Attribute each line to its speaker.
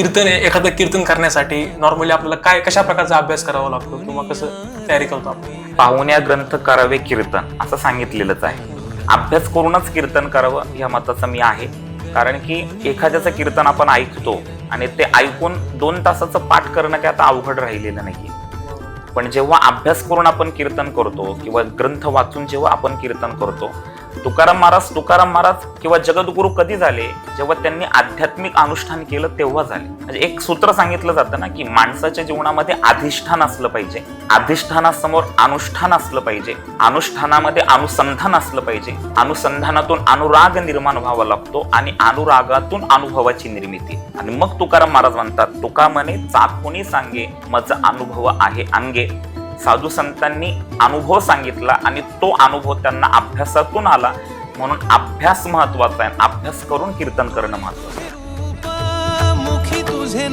Speaker 1: कीर्तन एखादं कीर्तन करण्यासाठी नॉर्मली आपल्याला काय कशा प्रकारचा अभ्यास करावा लागतो किंवा कसं तयारी करतो आपण?
Speaker 2: पाहुण्या ग्रंथ करावे कीर्तन असं सांगितलेलंच आहे. अभ्यास करूनच कीर्तन करावं या मताचं मी आहे. कारण की एखाद्याचं कीर्तन आपण ऐकतो आणि ते ऐकून दोन तासाचं पाठ करणं काय आता अवघड राहिलेलं नाही पण जेव्हा अभ्यास करून आपण कीर्तन करतो किंवा ग्रंथ वाचून जेव्हा आपण कीर्तन करतो तुकाराम महाराज तुकाराम महाराज किंवा जगद्गुरू कधी झाले? जेव्हा त्यांनी आध्यात्मिक अनुष्ठान केलं तेव्हा झाले. म्हणजे एक सूत्र सांगितलं जातं ना की माणसाच्या जीवनामध्ये अधिष्ठान असलं पाहिजे. अधिष्ठानासमोर अनुष्ठान असलं पाहिजे. अनुष्ठानामध्ये अनुसंधान असलं पाहिजे. अनुसंधानातून अनुराग निर्माण व्हावा लागतो आणि अनुरागातून अनुभवाची निर्मिती. आणि मग तुकाराम महाराज म्हणतात तुका म्हणे चाकोनी सांगे मज अनुभव आहे अंगे. साधू संतांनी अनुभव सांगितला आणि तो अनुभव त्यांना अभ्यासातून आला. म्हणून अभ्यास महत्त्वाचा आहे. अभ्यास करून कीर्तन करणं महत्वाचं आहे.
Speaker 3: मुखी तुझे